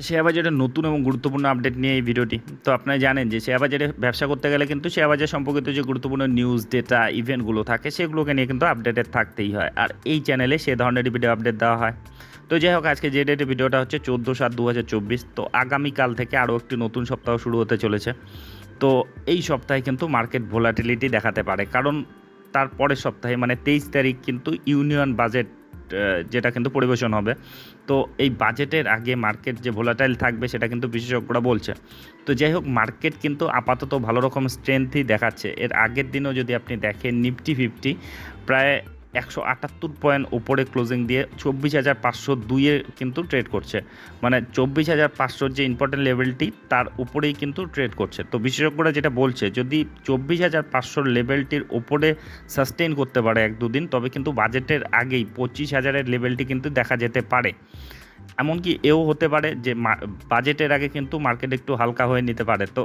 Share নতুন এবং গুরুত্বপূর্ণ আপডেট নিয়ে এই ভিডিওটি। তো আপনারা জানেন যে শেয়ার বাজারে ব্যবসা করতে গেলে কিন্তু শেয়ার বাজার সম্পর্কিত যে গুরুত্বপূর্ণ নিউজ ডেটা ইভেন্টগুলো থাকে, সেগুলোকে নিয়ে কিন্তু আপডেটেড থাকতেই হয়। আর এই চ্যানেলে সে ধরনের ভিডিও আপডেট দেওয়া হয়। তো যাই হোক, আজকে যে ডেটে ভিডিওটা হচ্ছে চোদ্দ সাত দু তো আগামীকাল থেকে আরও একটি নতুন সপ্তাহ শুরু হতে চলেছে। তো এই সপ্তাহে কিন্তু মার্কেট ভোলাটিলিটি দেখাতে পারে। কারণ তার পরের সপ্তাহে মানে তেইশ তারিখ কিন্তু ইউনিয়ন বাজেট যেটা কিন্তু পরিবেশন হবে। তো এই বাজেটের আগে মার্কেট যে ভোলাটাইল থাকবে সেটা কিন্তু বিশেষজ্ঞরা বলছে। তো যাই হোক মার্কেট কিন্তু আপাতত ভালো রকম স্ট্রেংথই দেখাচ্ছে। এর আগের দিনও যদি আপনি দেখেন নিফটি ফিফটি প্রায় একশো আটাত্তর পয়েন্ট ওপরে ক্লোজিং দিয়ে চব্বিশ হাজার পাঁচশো দুইয়ে কিন্তু ট্রেড করছে। মানে চব্বিশ হাজার পাঁচশোর যে ইম্পর্টেন্ট লেভেলটি তার উপরেই কিন্তু ট্রেড করছে। তো বিশেষজ্ঞরা যেটা বলছে, যদি চব্বিশ হাজার পাঁচশোর লেভেলটির ওপরে সাস্টেইন করতে পারে এক দুদিন, তবে কিন্তু বাজেটের আগেই পঁচিশ হাজারের লেভেলটি কিন্তু দেখা যেতে পারে। এমনকি এও হতে পারে যে বাজেটের আগে কিন্তু মার্কেট একটু হালকা হয়ে নিতে পারে। তো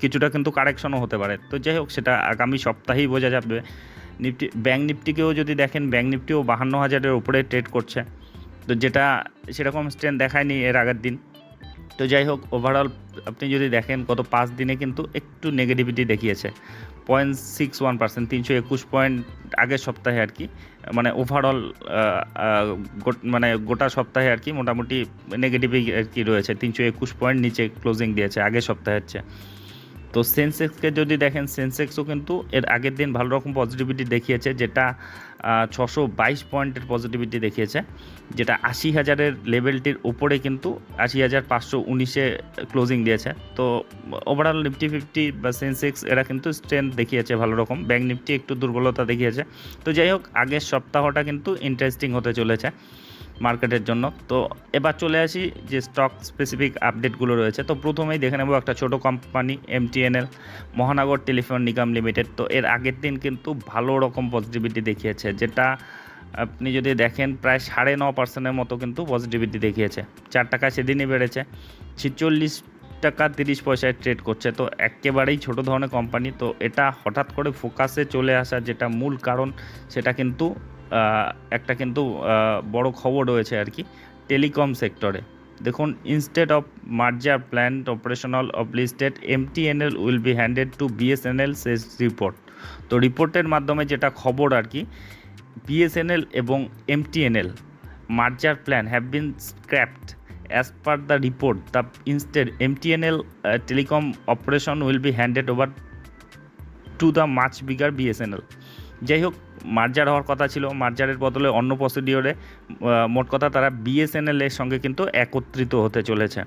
কিছুটা কিন্তু কারেকশনও হতে পারে। তো যাই হোক, সেটা আগামী সপ্তাহেই বোঝা যাবে। নিফটি ব্যাঙ্ক নিফটিকেও যদি দেখেন ব্যাঙ্ক নিফটিও বাহান্ন হাজারের উপরে ট্রেড করছে। তো যেটা সেরকম স্ট্রেন দেখায়নি এর আগের দিন। তো যাই হোক ওভারঅল আপনি যদি দেখেন, গত পাঁচ দিনে কিন্তু একটু নেগেটিভিটি দেখিয়েছে। পয়েন্ট সিক্স ওয়ান পার্সেন্ট তিনশো একুশ পয়েন্ট আগের সপ্তাহে আর কি মানে ওভারঅল মানে গোটা সপ্তাহে আর কি মোটামুটি নেগেটিভই আর কি রয়েছে। তিনশো একুশ পয়েন্ট নিচে ক্লোজিং দিয়েছে, আগের সপ্তাহের চেয়ে। তো সেন্সেক্সকে যদি দেখেন সেন্সেক্সও কিন্তু এর আগের দিন ভালো রকম পজিটিভিটি দেখিয়েছে, যেটা ছশো বাইশ পয়েন্টের পজিটিভিটি দেখিয়েছে, যেটা আশি হাজারের লেভেলটির উপরে কিন্তু আশি হাজার পাঁচশো উনিশে ক্লোজিং দিয়েছে। তো ওভারঅল নিফটি ফিফটি বা সেন্সেক্স এরা কিন্তু স্ট্রেংথ দেখিয়েছে ভালো রকম। ব্যাঙ্ক নিফটি একটু দুর্বলতা দেখিয়েছে। তো যাই হোক, আগের সপ্তাহটা কিন্তু ইন্টারেস্টিং হতে চলেছে। মার্কেটের জন্য। তো এবার চলে আসি যে স্টক স্পেসিফিক আপডেটগুলো রয়েছে। তো প্রথমেই দেখে নেব একটা ছোট company MTNL Mahanagar Telephone Nigam Limited তো এর আগের দিন কিন্তু ভালো রকম পজিটিভিটি দেখিয়েছে, যেটা আপনি যদি দেখেন প্রায় সাড়ে ন পার্সেন্টের মতো কিন্তু পজিটিভিটি দেখিয়েছে। চার টাকা সেদিনই বেড়েছে। ছিচল্লিশ টাকা তিরিশ পয়সায় ট্রেড করছে। তো একেবারেই ছোট ধরনের কোম্পানি তো এটা হঠাৎ করে ফোকাসে চলে আসা যেটা মূল কারণ, সেটা কিন্তু একটা কিন্তু বড় খবর রয়েছে আর কি, টেলিকম সেক্টরে। দেখুন instead of merger plan operational of listed MTNL will be handed to BSNL says report তো রিপোর্টের মাধ্যমে যেটা খবর আর কি বিএসএনএল এবং MTNL merger plan have been scrapped as per the report the instead MTNL telecom operation will be handed over to the much bigger BSNL যাই হোক, মার্জার হওয়ার কথা ছিল। মার্জারের বদলে অন্য প্রসিডিওরে মোট কথা তারা বিএসএনএল এর সঙ্গে কিন্তু একত্রিত হতে চলেছে।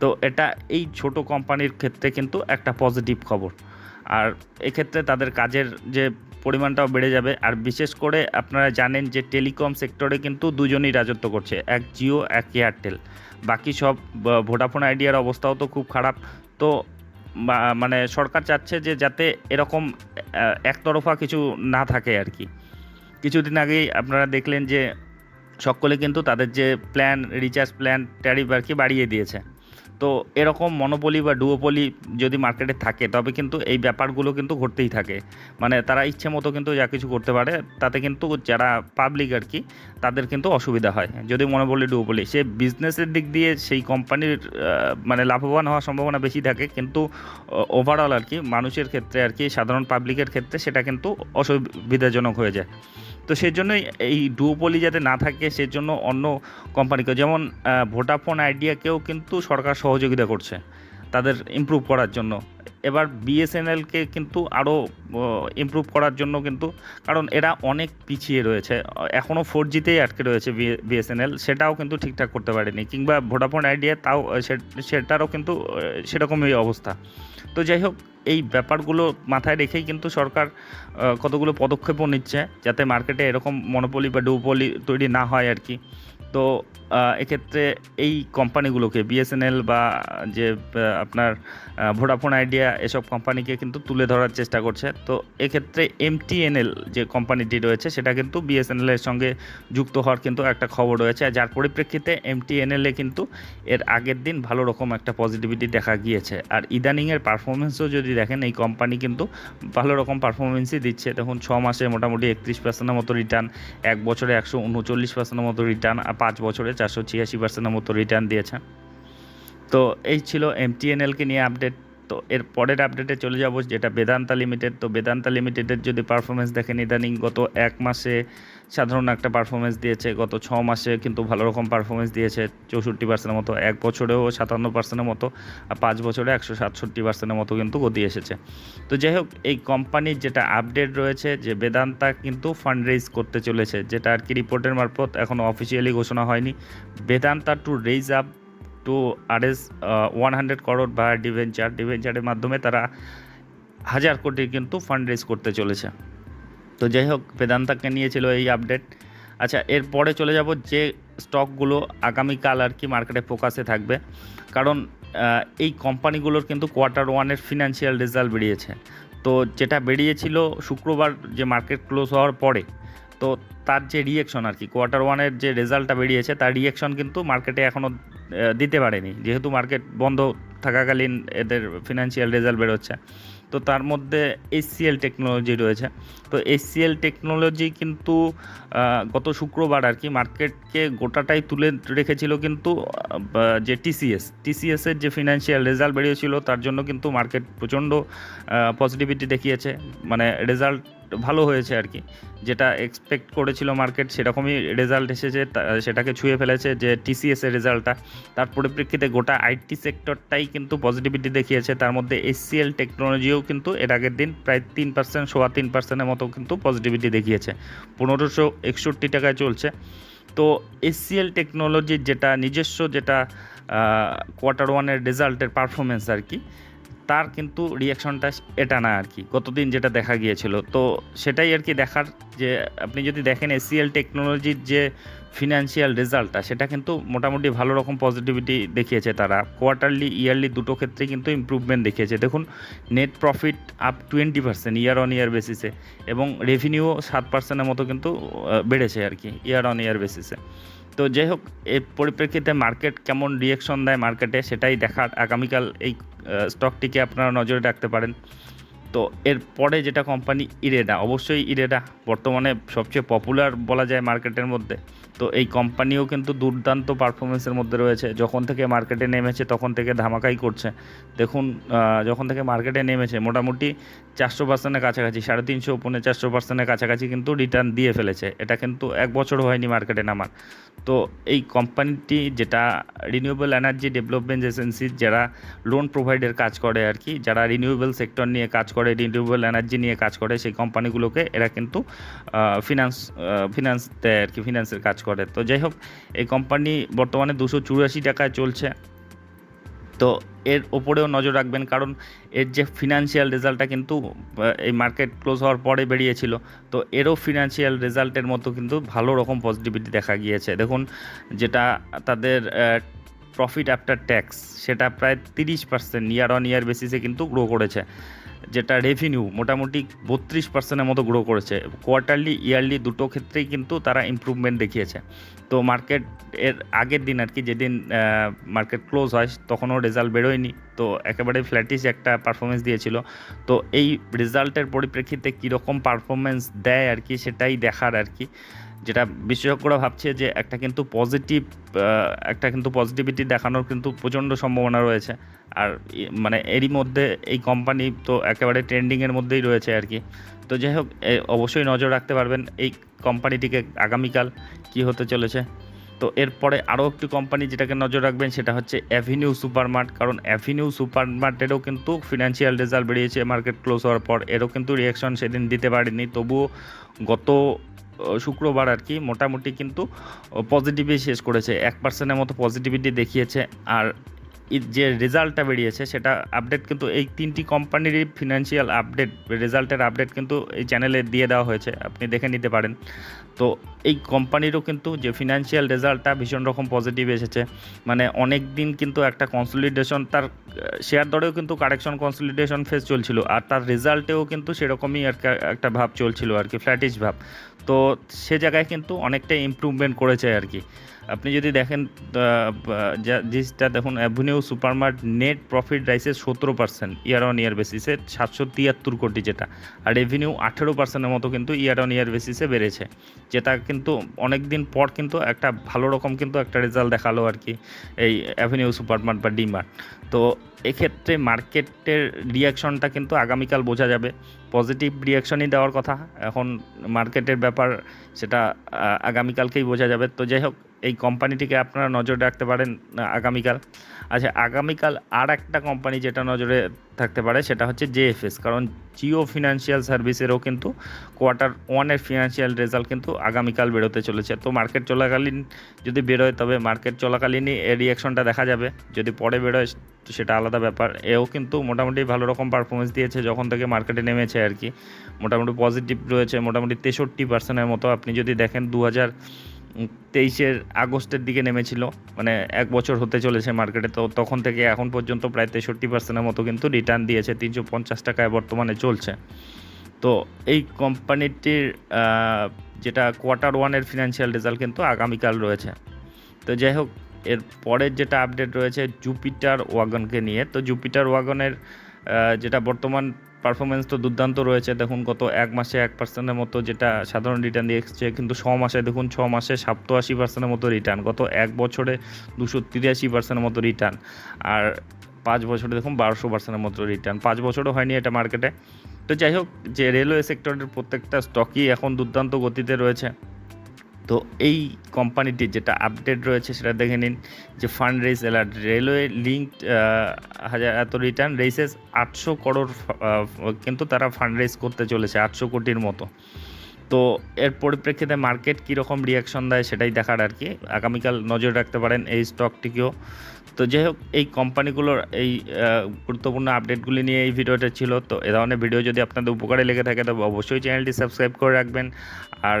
তো এটা এই ছোট কোম্পানির ক্ষেত্রে কিন্তু একটা পজিটিভ খবর। আর এক্ষেত্রে তাদের কাজের যে পরিমাণটাও বেড়ে যাবে। আর বিশেষ করে আপনারা জানেন যে টেলিকম সেক্টরে কিন্তু দুজনই রাজত্ব করছে, এক জিও এক এয়ারটেল বাকি সব ভোডাফোন আইডিয়ার অবস্থাও তো খুব খারাপ। তো মানে সরকার চাচ্ছে যে যাতে এরকম একতরফা কিছু না থাকে আর কি। কিছুদিন আগেই আপনারা দেখলেন যে সকলে কিন্তু তাদের যে প্ল্যান রিচার্জ প্ল্যান ট্যারিফ আর কি বাড়িয়ে দিয়েছে। তো এরকম মনোপলি বা ডুওপলি যদি মার্কেটে থাকে, তবে কিন্তু এই ব্যাপারগুলো কিন্তু ঘটতেই থাকে। মানে তারা ইচ্ছে মতো কিন্তু যা কিছু করতে পারে, তাতে কিন্তু যারা পাবলিক আর কি, তাদের কিন্তু অসুবিধা হয়। যদি মনোপলি ডুওপলি সে বিজনেসের দিক দিয়ে সেই কোম্পানির মানে লাভবান হওয়ার সম্ভাবনা বেশি থাকে, কিন্তু ওভারঅল আর কি, মানুষের ক্ষেত্রে আর কি, সাধারণ পাবলিকের ক্ষেত্রে সেটা কিন্তু অসুবিধাজনক হয়ে যায়। তো সেই জন্যই এই ডুওপলি যাতে না থাকে, সেজন্য অন্য কোম্পানিকে যেমন ভোডাফোন আইডিয়াকেও কিন্তু সরকার সহযোগিতা করছে তাদের ইমপ্রুভ করার জন্য। এবার বিএসএনএলকে কিন্তু আরও ইমপ্রুভ করার জন্য কিন্তু, কারণ এরা অনেক পিছিয়ে রয়েছে। এখনও ফোর জিতেই আটকে রয়েছে বিএসএনএল সেটাও কিন্তু ঠিকঠাক করতে পারেনি। কিংবা ভোডাফোন আইডিয়া তাও সেটারও কিন্তু সেরকমই অবস্থা। তো যাই হোক, এই ব্যাপারগুলো মাথায় রেখেই কিন্তু সরকার কতগুলো পদক্ষেপও নিচ্ছে যাতে মার্কেটে এরকম মনোপলি বা ডুপলি তৈরি না হয় আর কি। তো এক্ষেত্রে এই কোম্পানিগুলোকে, বিএসএনএল বা যে আপনার ভোডাফোন আইডিয়া এসব কোম্পানিকে কিন্তু তুলে ধরার চেষ্টা করছে। তো, এক্ষেত্রে এমটিএনএল যে কোম্পানিটি রয়েছে, সেটা কিন্তু বিএসএনএল এর সঙ্গে যুক্ত হওয়ার কিন্তু একটা খবর রয়েছে। যার পরিপ্রেক্ষিতে এমটিএনএলে কিন্তু এর আগের দিন ভালো রকম একটা পজিটিভিটি দেখা গিয়েছে। আর ইদানিংয়ের পারফরমেন্সও যদি দেখেন, এই কোম্পানি কিন্তু ভালো রকম পারফরমেন্সই দিচ্ছে। দেখুন, ছ মাসে মোটামুটি একত্রিশ পার্সেন্টের মতো রিটার্ন এক বছরে একশো উনচল্লিশ পার্সেন্টের মতো রিটার্ন পাঁচ বছরে চারশো ছিয়াশি পার্সেন্টের মতো রিটার্ন দিয়েছে। তো এই ছিল এমটিএনএলকে নিয়ে আপডেট তো এর পরের আপডেটে চলে যাব, যেটা বেদান্তা লিমিটেড তো বেদান্তা লিমিটেডের যদি পারফরমেন্স দেখেন, ইদানিং গত এক মাসে সাধারণ একটা পারফরমেন্স দিয়েছে, গত ছ মাসে কিন্তু ভালো রকম পারফরমেন্স দিয়েছে, চৌষট্টি পার্সেন্টের মতো, এক বছরেও সাতান্ন পার্সেন্টের মতো, আর পাঁচ বছরে একশো সাতষট্টি পার্সেন্টের মতো কিন্তু গতি এসেছে। তো যাই হোক, এই কোম্পানির যেটা আপডেট রয়েছে, যে বেদান্তা কিন্তু ফান্ড রেইজ করতে চলেছে, যেটা আর কি রিপোর্টের মারফত এখনও অফিসিয়ালি ঘোষণা হয়নি। Vedanta to raise up to R S one hundred crore বা ডিভেঞ্চার ডিভেঞ্চারের মাধ্যমে তারা হাজার কোটির কিন্তু ফান্ড রেজ করতে চলেছে। তো যাই হোক, বেদান্তাকে নিয়েছিল এই আপডেট আচ্ছা এরপরে চলে যাব যে স্টকগুলো আগামীকাল আর কি মার্কেটে ফোকাসে থাকবে। কারণ এই কোম্পানিগুলোর কিন্তু কোয়ার্টার ওয়ানের ফিনান্সিয়াল রেজাল্ট বেরিয়েছে। তো যেটা বেরিয়েছিল শুক্রবার যে মার্কেট ক্লোজ হওয়ার পরে, তো তার যে রিয়েকশন আর কি কোয়ার্টার ওয়ানের যে রেজাল্টটা বেরিয়েছে, তার রিয়েকশন কিন্তু মার্কেটে এখনও দিতে পারেনি। যেহেতু মার্কেট বন্ধ থাকাকালীন এদের ফিনান্সিয়াল রেজাল্ট বেরোচ্ছে। তো তার মধ্যে এসসিএল টেকনোলজি রয়েছে। তো এসসিএল টেকনোলজি কিন্তু গত শুক্রবার আর কি মার্কেটকে গোটাটাই তুলে রেখেছিল কিন্তু যে টিসিএস টিসিএসের যে ফিনান্সিয়াল রেজাল্ট বেরিয়েছিল, তার জন্য কিন্তু মার্কেট প্রচণ্ড পজিটিভিটি দেখিয়েছে। মানে রেজাল্ট ভালো হয়েছে আর কি। যেটা এক্সপেক্ট করেছিল মার্কেট সেরকমই রেজাল্ট এসেছে সেটাকে ছুঁয়ে ফেলেছে যে টিসিএসের রেজাল্টটা তার পরিপ্রেক্ষিতে গোটা আইটি সেক্টরটাই কিন্তু পজিটিভিটি দেখিয়েছে। তার মধ্যে এসসিএল টেকনোলজিও কিন্তু এর আগের দিন প্রায় তিন পার্সেন্ট সোয়া তিন পার্সেন্টের মতো কিন্তু পজিটিভিটি দেখিয়েছে। পনেরোশো একষট্টি টাকায় চলছে। তো এসসিএল টেকনোলজির যেটা নিজস্ব যেটা কোয়ার্টার ওয়ানের রেজাল্টের পারফরমেন্স আর কি তার কিন্তু রিয়াকশনটা এটা না আর কি। গতদিন যেটা দেখা গিয়েছিল। তো সেটাই আর কি দেখার যে, আপনি যদি দেখেন এসিএল টেকনোলজির যে ফিনান্সিয়াল রেজাল্টটা সেটা কিন্তু মোটামুটি ভালো রকম পজিটিভিটি দেখিয়েছে তারা। কোয়ার্টারলি ইয়ারলি দুটো ক্ষেত্রে কিন্তু ইমপ্রুভমেন্ট দেখিয়েছে। দেখুন net profit up twenty percent year on year বেসিসে এবং রেভিনিউ সাত পার্সেন্টের মতো কিন্তু বেড়েছে আর কি ইয়ার অন ইয়ার বেসিসে তো যাই হোক, এর পরিপ্রেক্ষিতে মার্কেট কেমন রিয়েকশন দেয় মার্কেটে সেটাই দেখার আগামীকাল এই স্টকটিকে আপনারা নজরে রাখতে পারেন। তো এরপরে যেটা কোম্পানি ইরেডা অবশ্যই ইরেডা বর্তমানে সবচেয়ে পপুলার বলা যায় মার্কেটের মধ্যে। তো এই কোম্পানিও কিন্তু দুর্দান্ত পারফরমেন্সের মধ্যে রয়েছে। যখন থেকে মার্কেটে নেমেছে, তখন থেকে ধামাকাই করছে। দেখুন যখন থেকে মার্কেটে নেমেছে, মোটামুটি চারশো পার্সেন্টের কাছাকাছি, সাড়ে তিনশো, পৌনে চারশো পার্সেন্টের কাছাকাছি কিন্তু রিটার্ন দিয়ে ফেলেছে। এটা কিন্তু এক বছর হয়নি মার্কেটে নামার। তো এই কোম্পানিটি যেটা রিনিউয়েবল এনার্জি ডেভেলপমেন্ট এজেন্সি যারা লোন প্রোভাইডের কাজ করে আর কি, যারা রিনিউয়েবল সেক্টর নিয়ে কাজ করে রিনিউয়েবল এনার্জি নিয়ে কাজ করে, সেই কোম্পানিগুলোকে এরা কিন্তু ফিনান্স ফিনান্স দেয় আর কি ফিনান্সের কাজ করে। তো যাই হোক, এই কোম্পানি বর্তমানে দুশো চুরাশি টাকায় চলছে। তো এর ওপরেও নজর রাখবেন, কারণ এর যে ফিনান্সিয়াল রেজাল্টটা কিন্তু এই মার্কেট ক্লোজ হওয়ার পরে বেরিয়েছিল। তো এরও ফিনান্সিয়াল রেজাল্টের মতো কিন্তু ভালো রকম পজিটিভিটি দেখা গিয়েছে। দেখুন, যেটা তাদের প্রফিট আফটার ট্যাক্স সেটা প্রায় তিরিশ পার্সেন্ট ইয়ার অন ইয়ার বেসিসে কিন্তু গ্রো করেছে। যেটা রেভিনিউ মোটামুটি বত্রিশ পার্সেন্টের মতো গ্রো করেছে। কোয়ার্টারলি ইয়ারলি দুটো ক্ষেত্রেই কিন্তু তারা ইমপ্রুভমেন্ট দেখিয়েছে। তো মার্কেট এর আগের দিন আর কি, যেদিন মার্কেট ক্লোজ হয়, তখনও রেজাল্ট বেরোয়নি। তো একেবারে ফ্ল্যাটিস একটা পারফরমেন্স দিয়েছিল। তো এই রেজাল্টের পরিপ্রেক্ষিতে কীরকম পারফরমেন্স দেয় আর কি, সেটাই দেখার আর কি। যেটা বিশেষজ্ঞরা ভাবছে যে একটা কিন্তু পজিটিভ একটা কিন্তু পজিটিভিটি দেখানোর কিন্তু প্রচণ্ড সম্ভাবনা রয়েছে। আর মানে এরই মধ্যে এই কোম্পানি তো একেবারে ট্রেন্ডিংয়ের মধ্যেই রয়েছে আর কি। তো যাই হোক অবশ্যই নজর রাখতে পারবেন এই কোম্পানিটিকে আগামীকাল কি হতে চলেছে। তো এরপরে আরও একটি কোম্পানি যেটাকে নজর রাখবেন সেটা হচ্ছে অ্যাভিনিউ সুপারমার্ট কারণ অ্যাভিনিউ সুপারমার্টেরও কিন্তু ফিনান্সিয়াল রেজাল্ট বেরিয়েছে মার্কেট ক্লোজ হওয়ার পর। এরও কিন্তু রিয়াকশন সেদিন দিতে পারেনি। তবুও গত শুক্রবার আর কি, মোটামুটি কিন্তু পজিটিভই শেষ করেছে। এক পার্সেন্টের মতো পজিটিভিটি দেখিয়েছে। আর যে রেজাল্টটা বেরিয়েছে, সেটা আপডেট কিন্তু এই তিনটি কোম্পানিরই ফিনান্সিয়াল আপডেট রেজাল্টের আপডেট কিন্তু এই চ্যানেলে দিয়ে দেওয়া হয়েছে। আপনি দেখে নিতে পারেন। তো এই কোম্পানিরও কিন্তু যে ফিনান্সিয়াল রেজাল্টটা ভীষণ রকম পজিটিভ এসেছে। মানে অনেক দিন কিন্তু একটা কনসলিডেশন তার শেয়ার দরেও কিন্তু কারেকশন কনসলিডেশন ফেস চলছিল। আর তার রেজাল্টেও কিন্তু সেরকমই আর একটা ভাব চলছিল আর কি ফ্ল্যাটিশ ভাব। তো সে জায়গায় কিন্তু অনেকটা ইম্প্রুভমেন্ট করেছে আর কি। আপনি যদি দেখেন জিনিসটা দেখুন অ্যাভিনিউ সুপারমার্ট নেট প্রফিট রাইসে সতেরো পার্সেন্ট ইয়ার অন ইয়ার বেসিসে সাতশো তিয়াত্তর কোটি যেটা। আর রেভিনিউ আঠেরো পার্সেন্টের মতো কিন্তু ইয়ার অন ইয়ার বেসিসে বেড়েছে। যেটা কিন্তু অনেক দিন পর কিন্তু একটা ভালো রকম কিন্তু একটা রেজাল্ট দেখাল আর কি এই অ্যাভিনিউ সুপারমার্ট বা ডিমার্ট তো এক্ষেত্রে মার্কেটের রিয়াকশনটা কিন্তু আগামীকাল বোঝা যাবে। পজিটিভ রিয়াকশনই দেওয়ার কথা। এখন মার্কেটের ব্যাপার, সেটা আগামীকালকেই বোঝা যাবে। তো যাই হোক এই কোম্পানিটিকে আপনারা নজর রাখতে পারেন আগামীকাল। আচ্ছা আগামীকাল আর একটা কোম্পানি যেটা নজরে থাকতে পারে সেটা হচ্ছে জেএফএস, কারণ জিও ফিনান্সিয়াল সার্ভিসেরও কিন্তু কোয়ার্টার ওয়ানের ফিনান্সিয়াল রেজাল্ট কিন্তু আগামীকাল বেরোতে চলেছে। তো মার্কেট চলাকালীন যদি বেরোয়, তবে মার্কেট চলাকালীনই এর রিয়াকশনটা দেখা যাবে। যদি পরে বেরোয়, তো সেটা আলাদা ব্যাপার। এও কিন্তু মোটামুটি ভালো রকম পারফরমেন্স দিয়েছে যখন থেকে মার্কেটে নেমেছে আর কি। মোটামুটি পজিটিভ রয়েছে, মোটামুটি তেষট্টি পার্সেন্টের মতো আপনি যদি দেখেন দু হাজার তেইশের আগস্টের দিকে নেমেছিল। মানে এক বছর হতে চলেছে মার্কেটে, তো তখন থেকে এখন পর্যন্ত প্রায় তেষট্টি পার্সেন্টের মতো কিন্তু রিটার্ন দিয়েছে, তিনশো পঞ্চাশ টাকায় বর্তমানে চলছে। তো এই কোম্পানিটির যেটা কোয়ার্টার ওয়ানের ফিনান্সিয়াল রেজাল্ট কিন্তু আগামীকাল রয়েছে। তো যাই হোক, এর পরের যেটা আপডেট রয়েছে জুপিটার ওয়াগনকে নিয়ে। তো জুপিটার ওয়াগনের যেটা বর্তমান পারফরমেন্স তো দুর্দান্ত রয়েছে। দেখুন গত এক মাসে এক পার্সেন্টের মতো যেটা সাধারণ রিটার্ন দিয়েছে, কিন্তু ছ মাসে, দেখুন ছ মাসে সাতশো পার্সেন্টের মতো রিটার্ন গত এক বছরে দুশো তিরাশি পার্সেন্টের মতো রিটার্ন আর পাঁচ বছরে, দেখুন বারোশো পার্সেন্টের মতো রিটার্ন পাঁচ বছরও হয়নি এটা মার্কেটে তো যাই হোক, যে রেলওয়ে সেক্টরের প্রত্যেকটা স্টকই এখন দুর্দান্ত গতিতে রয়েছে। তো এই কোম্পানিটির যেটা আপডেট রয়েছে সেটা দেখে নিন যে fund raise alert railway link হাজার এত রিটার্ন রেসেস আটশো আহ, কিন্তু তারা ফান্ড রেস করতে চলেছে আটশো কোটির মতো। তো এর পরিপ্রেক্ষিতে মার্কেট কীরকম রিয়াকশন দেয় সেটাই দেখার আর কি। আগামীকাল নজর রাখতে পারেন এই স্টকটিকেও তো যাই হোক এই কোম্পানিগুলোর এই গুরুত্বপূর্ণ আপডেটগুলি নিয়ে এই ভিডিওটা ছিল। তো এ ধরনের ভিডিও যদি আপনাদের উপকারে লেগে থাকে তবে অবশ্যই চ্যানেলটি সাবস্ক্রাইব করে রাখবেন। আর